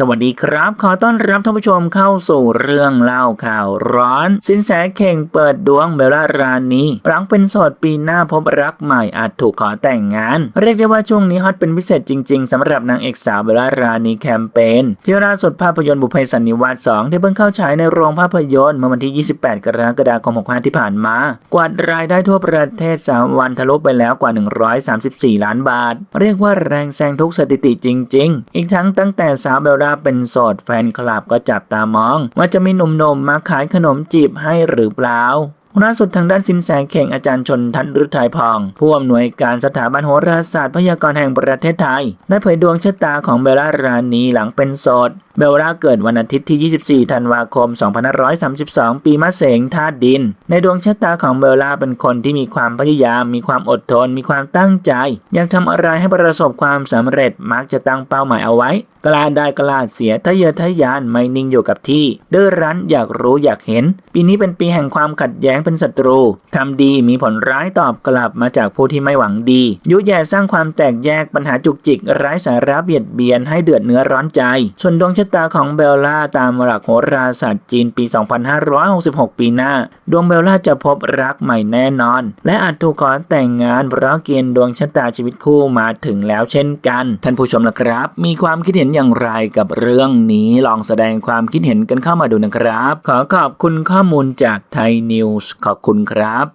สวัสดีครับ ขอต้อนรับท่านผู้ชมเข้าสู่เรื่องเล่าข่าวร้อน สินแสเข่งเปิดดวงเบลล่ารานีหลังเป็นโสดปีหน้าพบรักใหม่อาจถูกขอแต่งงาน เรียกได้ว่าช่วงนี้ฮอตเป็นพิเศษจริง ๆสำหรับนางเอกสาวเบลล่ารานีแคมเปญที่ล่าสุดภาพยนตร์บุพเพสันนิวาส 2 ที่เพิ่งเข้าฉายในโรงภาพยนตร์เมื่อวันที่ 28 กรกฎาคม 65 ที่ผ่านมา กวาดรายได้ทั่วประเทศ3วันทะลุไปแล้วกว่า 134 ล้านบาท เรียกว่าแรงแซงทุกสถิติจริง ๆ อีกทั้งตั้งแต่สาวเบลล่าาเป็นโสดแฟนคลับก็จับตามอง ว่าจะมีหนุ่มๆมาขายขนมจีบให้หรือเปล่า ล่าสุดทางด้านสินแสเข่งอาจารย์ชนทัศน์ฤทัยพอง ผู้อำนวยการสถาบันโหราศาสตร์พยากรณ์แห่งประเทศไทย ได้เผยดวงชะตาของเบลล่ารานีหลังเป็นโสด เบลล่าเกิดวันอาทิตย์ที่ 24 ธันวาคม 2532 ปีมะเสงธาตุดิน ในดวงชะตาของเบลล่าเป็นคนที่มีความพยายาม มีความอดทน มีความตั้งใจ อยากทำอะไรให้ประสบความสำเร็จ มักจะตั้งเป้าหมายเอาไว้ กล้าได้กล้าเสียทะเยอทะยาน ไม่นิ่งอยู่กับที่ดื้อรั้นอยากรู้อยากเห็น ปีนี้เป็นปีแห่งความขัดแย้งเป็นศัตรูทำดีมีผลร้ายตอบกลับมาจากผู้ที่ไม่หวังดี ยุแย่สร้างความแตกแยกปัญหาจุกจิกร้ายสาระเบียดเบียนให้เดือดเนื้อร้อนใจ ส่วนดวงชะตาของเบลล่าตามหลักโหราศาสตร์จีนปี 2566 ปีหน้า ดวงเบลล่าจะพบรักใหม่แน่นอน และอาจถูกขอแต่งงานเพราะเกณฑ์ดวงชะตาชีวิตคู่มาถึงแล้วเช่นกัน ท่านผู้ชมนะครับ มีความคิดเห็นอย่างไรกับเรื่องนี้ลองแสดงความคิดเห็นกันเข้ามาดูนะครับ ขอขอบคุณข้อมูลจากไทยนิวส์ขอบคุณครับ